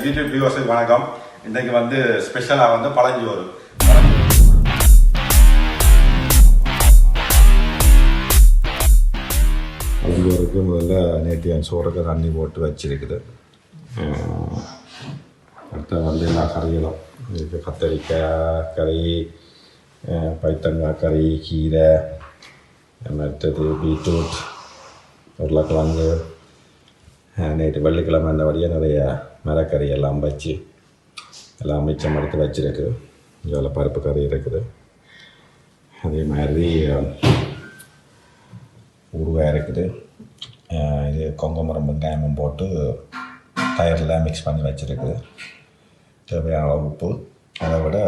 YouTube வியூவர்ஸுக்கு வணக்கம். இன்றைக்கு வந்து ஸ்பெஷலாக வந்து பழஞ்சோறு பழஞ்சோருக்கு முதல்ல நேற்று சோறுக்கு தண்ணி போட்டு வச்சிருக்குது. அடுத்த வந்து எல்லா கறிகளும்? இதுக்கு கத்தரிக்காய் கறி பைத்தங்காய் கறி கீரை மற்றது பீட்ரூட் உருளைக்கிழங்கு நேற்று வெள்ளிக்கிழமை அந்த வழியாக நிறைய மரக்கறி எல்லாம் வச்சு எல்லாம் மிச்சம் எடுத்து வச்சுருக்குது. இதில் பருப்பு கறி இருக்குது. அதே மாதிரி உருவாக ஊறுகாய் இருக்குது. இது கொங்கமரம் வெங்காயமும் போட்டு தயிரில் மிக்ஸ் பண்ணி வச்சுருக்குது. தேவையான உப்பு. அதை விட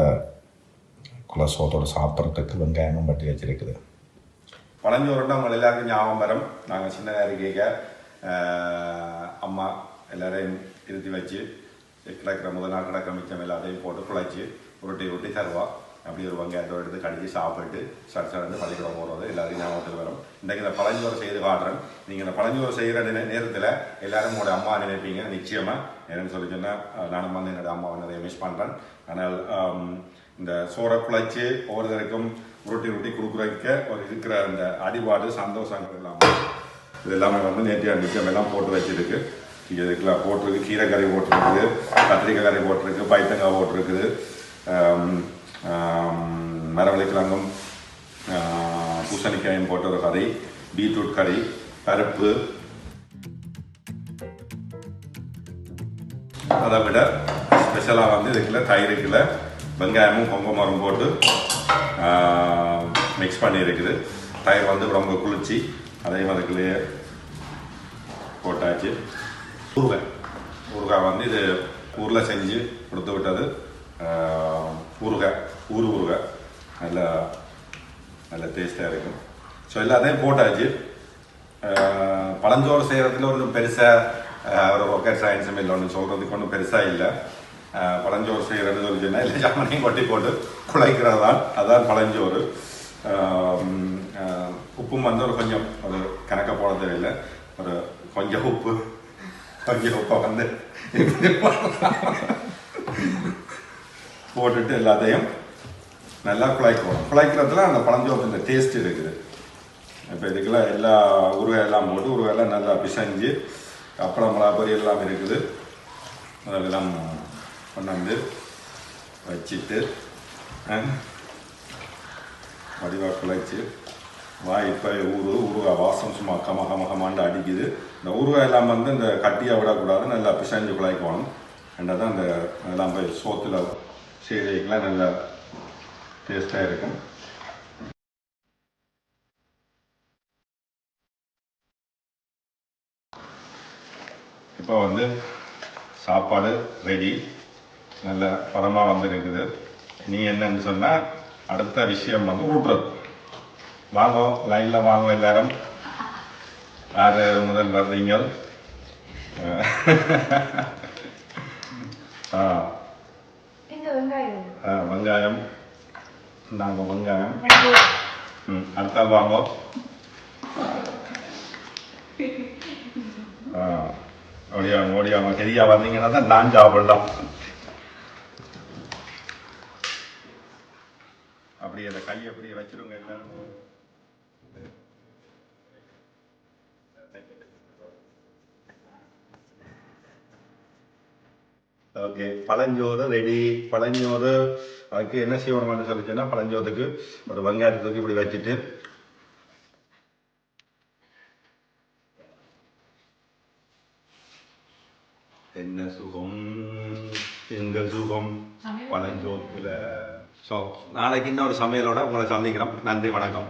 குலசோத்தோடு சாப்பிட்றதுக்கு வெங்காயமும் பட்டி வச்சுருக்குது. பழஞ்சோறுன்னா உங்கள் எல்லாருக்கும் ஞாபகம் வரும். நாங்கள் சின்ன நேரம் கேட்க அம்மா எல்லோரையும் திருத்தி வச்சு கிடக்கிற முதல் நாள் கிடக்கிற மிச்சம் எல்லாத்தையும் போட்டு குழைச்சி உருட்டி உருட்டி தருவா. அப்படி ஒரு வெங்காயத்தோடு எடுத்து கடிச்சு சாப்பிட்டு சட் சடந்து பள்ளிக்கூடம் போகிறது எல்லாருக்கும் ஞாபகத்தில் வரும். இன்றைக்கு இந்த பழஞ்சோறு செய்து காட்டுறேன். நீங்கள் இந்த பழஞ்சோறு செய்கிற நினை நேரத்தில் எல்லாரும் உங்களோட அம்மா நினைப்பீங்க. நிச்சயமாக என்னென்னு சொல்லி சொன்னால் நானும் வந்து என்னோட அம்மாவை நிறைய மிஸ் பண்ணுறேன் ஆனால் இந்த சோறை குழைச்சி ஒவ்வொருத்தருக்கும் உருட்டி உருட்டி கொடுக்குறதுக்க ஒரு இருக்கிற அந்த அடிபாடு சந்தோஷங்கள் எல்லாமே இது எல்லாமே வந்து நேற்று நிச்சயம் எல்லாம் போட்டு வச்சிருக்கு. இதுக்கெல்லாம் போட்டிருக்கு கீரைக்கறி போட்டிருக்குது கத்திரிக்காய் கறி போட்டிருக்கு பைத்தங்காய் போட்டிருக்குது. மரவள்ளிக்கிழங்கும் பூசணிக்காயும் போட்ட ஒரு கறி பீட்ரூட் கறி பருப்பு. அதை விட ஸ்பெஷலாக வந்து இதுக்குள்ள தயிருக்குள்ள வெங்காயமும் கொங்கமரம் போட்டு மிக்ஸ் பண்ணியிருக்குது. தயிர் வந்து ரொம்ப குளிச்சு அதையும் அதுக்குள்ளேயே போட்டாச்சு. ஊறுகாய் ஊறுகாய் வந்து இது ஊரில் செஞ்சு கொடுத்து விட்டது. ஊறுகாய் ஊறு ஊறுகாய் நல்லா நல்ல டேஸ்ட்டாக இருக்கும். ஸோ எல்லாத்தையும் போட்டாச்சு. பழஞ்சோறு செய்கிறதுல ஒன்றும் பெருசாக ஒரு ராக்கெட் சயின்ஸும் இல்லை ஒன்றும் சொல்கிறதுக்கு ஒன்றும் பெருசாக இல்லை. பழஞ்சோறு செய்கிறதுன்னு சொல்லி சொன்னால் இல்லை சாமானையும் கொட்டி போட்டு குழைக்கிறது தான் அதுதான் பழஞ்சோறு. உப்பும் வந்து ஒரு கொஞ்சம் ஒரு கணக்க போட தேவையில்லை. ஒரு கொஞ்சம் உப்பு அங்கே உட்காந்து வந்து போட்டுட்டு எல்லாத்தையும் நல்லா குழைக்கணும் குழைக்கிறதுல அந்த பழஞ்சோத்தின் டேஸ்ட் இருக்குது. இப்போ இதுக்கெல்லாம் எல்லா உருவையெல்லாம் போட்டு உருவையெல்லாம் நல்லா பிசைஞ்சு அப்பளம் மிளகாப்பொரி எல்லாம் இருக்குது. அதெல்லாம் கொண்டாந்து வச்சுட்டு வடிவாக குழைச்சி வாய் இப்போ ஊரு ஊறுகாய் வாசம் சும்மா கம கம கமாண்டு அடிக்குது. இந்த ஊறுகாய் எல்லாம் வந்து இந்த கட்டியாக விடக்கூடாது நல்லா பிசைஞ்சு குழைக்கணும் ரெண்டாக தான் இந்த எல்லாம் போய் சோத்தில் செய்திக்கலாம் நல்லா டேஸ்ட்டாக இருக்கும் இப்போ வந்து சாப்பாடு ரெடி நல்ல பதமாக வந்துருக்குது. நீ என்னன்னு சொன்னால் அடுத்த விஷயம் வந்து ஊட்டுறது. வாங்க லைனில் வாங்க எல்லாரும். யார் முதல் வர்றீங்க? ஆ. ஆ, வெங்காயம். நாங்கள் வெங்காயம். ம் அடுத்த வாங்க. ஆ ஓடியாங்க ஓடியாங்க சரியா வந்தீங்கன்னா தான் நான் சாப்பிடலாம். அப்படியே அந்த கையை அப்படியே வச்சிருங்க எல்லாரும். ஓகே பழஞ்சோறு ரெடி பழஞ்சோறு அதுக்கு என்ன செய்யணும்னு சொல்லிச்சுன்னா பழஞ்சோறுக்கு ஒரு வெங்காயத்தை தூக்கி இப்படி வச்சுட்டு என்ன சுகம்? எங்க சுகம்? பழஞ்சோத்துல. ஸோ நாளைக்கு இன்னொரு சமையலோட உங்களை சந்திக்கிறோம். நன்றி வணக்கம்.